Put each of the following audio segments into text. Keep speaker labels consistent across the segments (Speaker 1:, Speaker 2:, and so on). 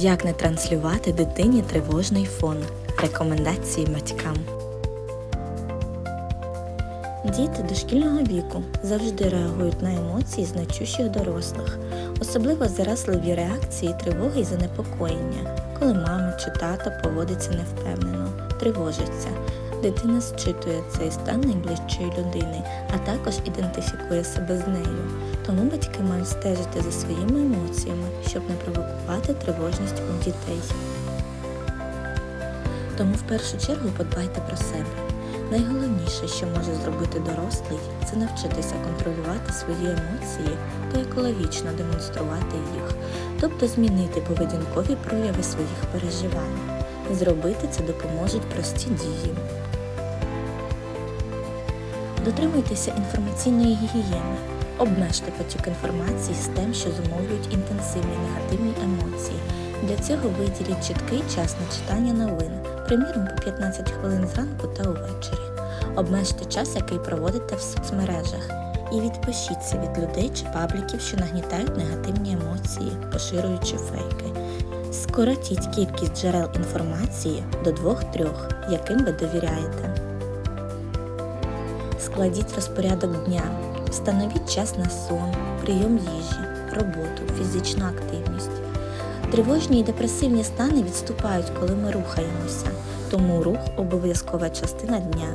Speaker 1: Як не транслювати дитині тривожний фон? Рекомендації батькам. Діти дошкільного віку завжди реагують на емоції значущих дорослих, особливо зарасливі реакції тривоги і занепокоєння, коли мама чи тато поводиться невпевнено, тривожиться. Дитина зчитує цей стан найближчої людини, а також ідентифікує себе з нею. Тому батьки мають стежити за своїми емоціями, щоб не провокувати тривожність у дітей. Тому в першу чергу подбайте про себе. Найголовніше, що може зробити дорослий, це навчитися контролювати свої емоції та екологічно демонструвати їх, тобто змінити поведінкові прояви своїх переживань. Зробити це допоможуть прості дії. Дотримуйтеся інформаційної гігієни. Обмежте потік інформації з тем, що зумовлюють інтенсивні негативні емоції. Для цього виділіть чіткий час на читання новин, приміром по 15 хвилин зранку та увечері. Обмежте час, який проводите в соцмережах, і відпишіться від людей чи пабліків, що нагнітають негативні емоції, поширюючи фейки. Скоротіть кількість джерел інформації до 2-3, яким ви довіряєте. Складіть розпорядок дня. Встановіть час на сон, прийом їжі, роботу, фізичну активність. Тривожні і депресивні стани відступають, коли ми рухаємося, тому рух обов'язкова частина дня.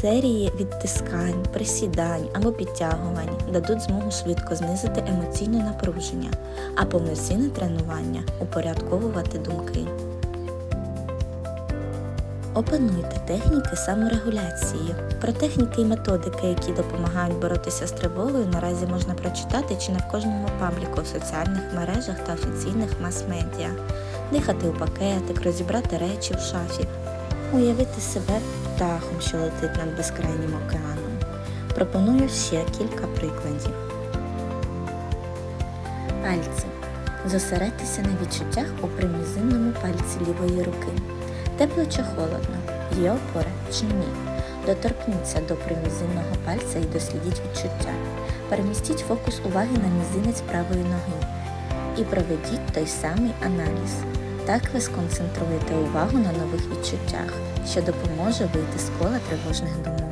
Speaker 1: Серії відтискань, присідань або підтягувань дадуть змогу швидко знизити емоційне напруження, а повноцінне тренування упорядковувати думки. Опануйте техніки саморегуляції. Про техніки і методики, які допомагають боротися з тривогою, наразі можна прочитати чи не в кожному пабліку в соціальних мережах та офіційних мас-медіа. Дихати у пакетик, розібрати речі в шафі, уявити себе птахом, що летить над безкрайнім океаном. Пропоную ще кілька прикладів. Пальці. Зосередьтеся на відчуттях у примізинному пальці лівої руки. Тепло чи холодно, є опора чи ні. Доторкніться до примізинного пальця і дослідіть відчуття. Перемістіть фокус уваги на мізинець правої ноги і проведіть той самий аналіз. Так ви сконцентруєте увагу на нових відчуттях, що допоможе вийти з кола тривожних думок.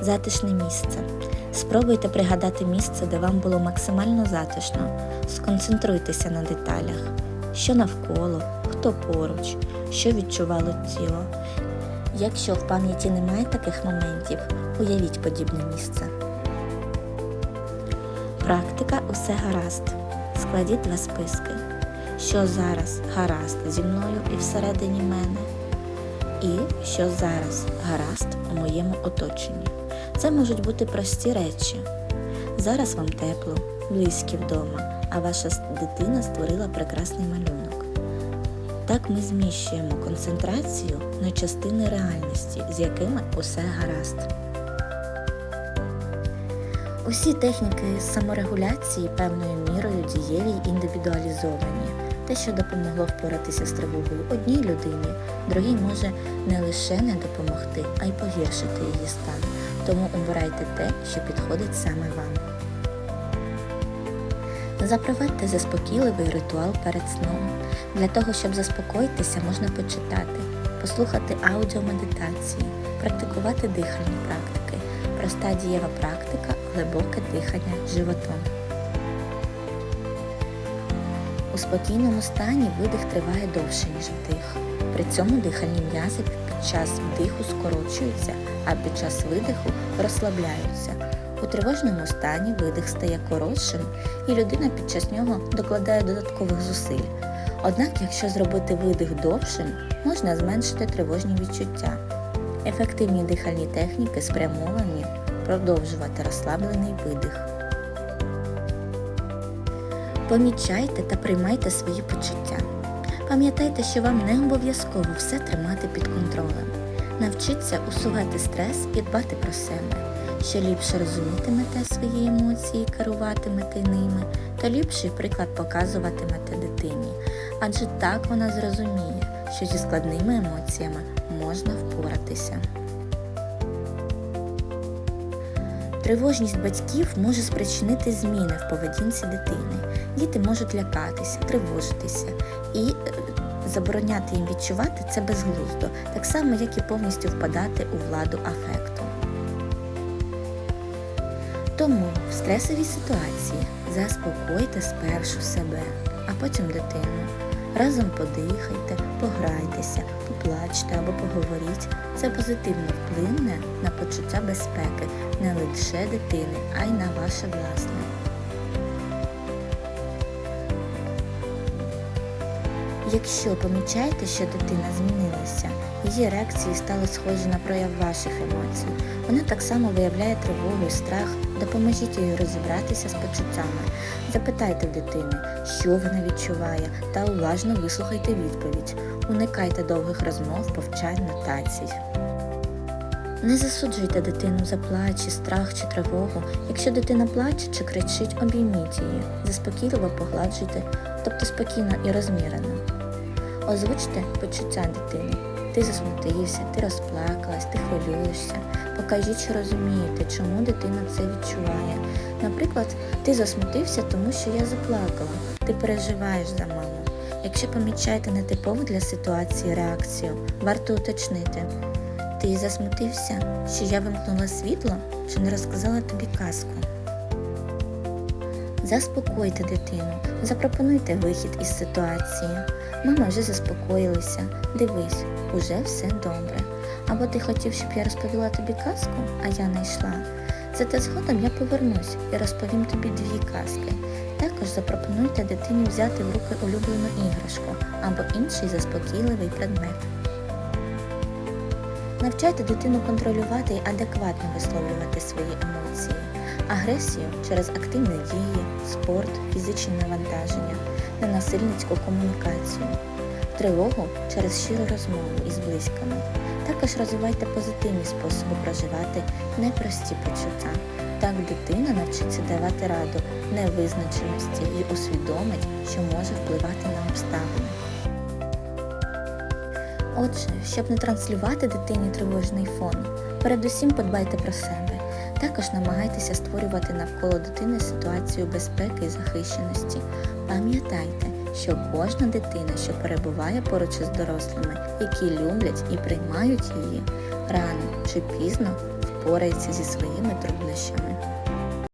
Speaker 1: Затишне місце. Спробуйте пригадати місце, де вам було максимально затишно. Сконцентруйтеся на деталях, що навколо, хто поруч, що відчувало тіло. Якщо в пам'яті немає таких моментів, уявіть подібне місце. Практика усе гаразд. Складіть два списки. Що зараз гаразд зі мною і всередині мене, і що зараз гаразд у моєму оточенні. Це можуть бути прості речі. Зараз вам тепло, близькі вдома, а ваша дитина створила прекрасний малюнок. Так ми зміщуємо концентрацію на частини реальності, з якими усе гаразд. Усі техніки саморегуляції певною мірою дієві й індивідуалізовані. Те, що допомогло впоратися з тривогою одній людині, другій може не лише не допомогти, а й погіршити її стан. Тому обирайте те, що підходить саме вам. Запровадьте заспокійливий ритуал перед сном. Для того, щоб заспокоїтися, можна почитати, послухати аудіомедитації, практикувати дихальні практики, проста дієва практика, глибоке дихання животом. У спокійному стані видих триває довше, ніж вдих. При цьому дихальні м'язи під час вдиху скорочуються, а під час видиху розслабляються. У тривожному стані видих стає коротшим і людина під час нього докладає додаткових зусиль. Однак, якщо зробити видих довшим, можна зменшити тривожні відчуття. Ефективні дихальні техніки спрямовані продовжувати розслаблений видих. Помічайте та приймайте свої почуття. Пам'ятайте, що вам не обов'язково все тримати під контролем. Навчіться усувати стрес і дбати про себе. Що ліпше розумітимете свої емоції, керуватимете ними, то ліпший приклад показуватимете дитині, адже так вона зрозуміє, що зі складними емоціями можна впоратися. Тривожність батьків може спричинити зміни в поведінці дитини. Діти можуть лякатися, тривожитися і е, забороняти їм відчувати це безглуздо, так само, як і повністю впадати у владу афекту. Тому в стресовій ситуації заспокойте спершу себе, а потім дитину. Разом подихайте, пограйтеся, поплачте або поговоріть. Це позитивно вплине на почуття безпеки не лише дитини, а й на ваше власне. Якщо помічаєте, що дитина змінилася, її реакції стали схожі на прояв ваших емоцій, вона так само виявляє тривогу і страх, допоможіть їй розібратися з почуттями. Запитайте дитини, що вона відчуває, та уважно вислухайте відповідь. Уникайте довгих розмов, повчань, нотацій. Не засуджуйте дитину за плач, страх чи тривогу. Якщо дитина плаче чи кричить, обійміть її, заспокійливо погладжуйте, тобто спокійно і розмірено. Озвучте почуття дитини. Ти засмутився, ти розплакалась, ти хвилюєшся. Покажіть, що розумієте, чому дитина це відчуває. Наприклад, ти засмутився, тому що я заплакала. Ти переживаєш за маму. Якщо помічаєте нетипову для ситуації реакцію, варто уточнити. Ти засмутився, що я вимкнула світло чи не розказала тобі казку. Заспокойте дитину, запропонуйте вихід із ситуації. Мама вже заспокоїлася, дивись, уже все добре. Або ти хотів, щоб я розповіла тобі казку, а я не йшла. Зате згодом я повернусь і розповім тобі дві казки. Також запропонуйте дитині взяти в руки улюблену іграшку або інший заспокійливий предмет. Навчайте дитину контролювати і адекватно висловлювати свої емоції, агресію через активні дії, спорт, фізичні навантаження, ненасильницьку комунікацію, тривогу через щиру розмову із близькими. Також розвивайте позитивні способи проживати непрості почуття. Так дитина навчиться давати раду невизначеності і усвідомить, що може впливати на обставини. Отже, щоб не транслювати дитині тривожний фон, передусім подбайте про себе. Також намагайтеся створювати навколо дитини ситуацію безпеки і захищеності. Пам'ятайте, що кожна дитина, що перебуває поруч із дорослими, які люблять і приймають її, рано чи пізно впорається зі своїми труднощами.